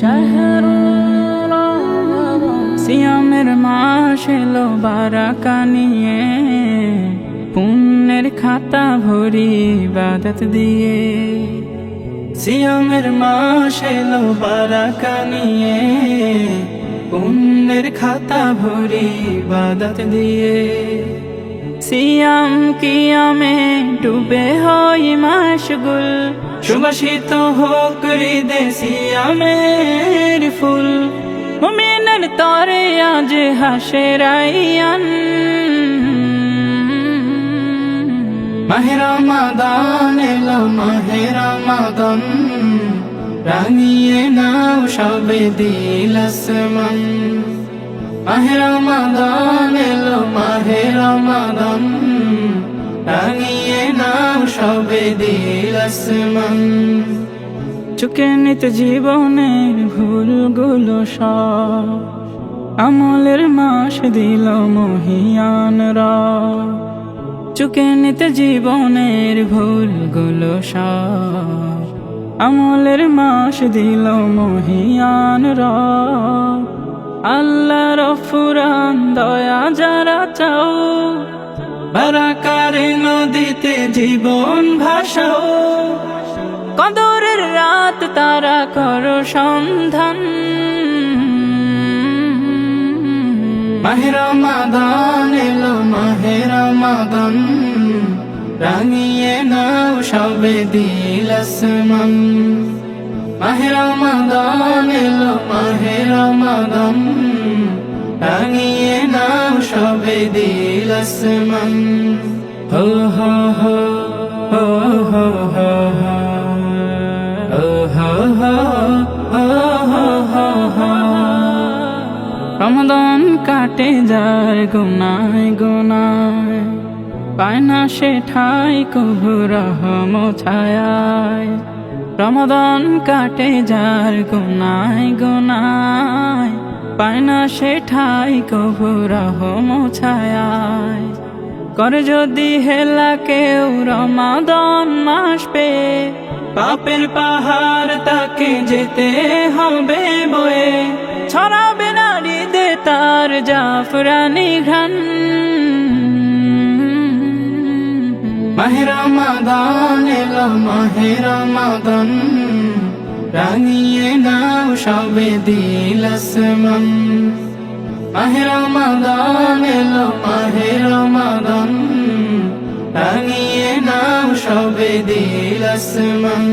شهر সিয়ামের মাস এলো বারাকা নিয়ে। পুণ্যের খাতা ভরি বাদত দিয়ে। সিয়ামের মাস এলো বারাকা নিয়ে। পুণ্যের খাতা ভরি বাদত দিয়ে। সিয়াম কিয়ামে ডুবে হই মাসগুল সুবাসিত হোক হৃদে সিয়ামের ফুল। মুমিনের তরে আজ হাসে রাইয়ান মাহেরা মাদান এলো মাহেরা মাদন রাঙিয়ে নাও সবে দিল মাহেরা মাদান এলো মাহেরা মাদন চুকে নিতে জীবনের ভুলগুলো সব আমলের মাস দিল মহিয়ান রা চুকে নিত জীবনের ভুলগুলো সব আমলের মাস দিল মহিয়ান রা আল্লাহর ফুরান দয়া যারা চাও বারাকারে নদীতে জীবন ভাসাও। কদরের রাত তারা করো সন্ধান। মাহেরা মাদান এলো মাহেরা মাদান রাঙিয়ে নাও সবে দিল আসমান। মাহেরা মাদান এলো মাহেরা মাদান রাঙিয়ে নাও সবে দিল হো রমদন কাটে যার গুনায় গুনায় পায় না সে ঠাই কভু রহম ছায় রমদন কাটে যার গুনায় গুনায় পায় না সে ঠাই কভু রহম ছায় কর যদি হেলা কেউ রমাদন মাস পে পাপের পাহাড় তাকে যেতে হবে বয়ে। ছড়াবে নারী দে তার জাফরানি ঘ্রাণ। মাহেরা মাদান এলো মাহেরা মাদান রাঙিয়ে নাও সবে দিল আসমান। মাহেরা মাদান এলো মাহেরা মাদান রাঙিয়ে নাও সবে দিল আসমান।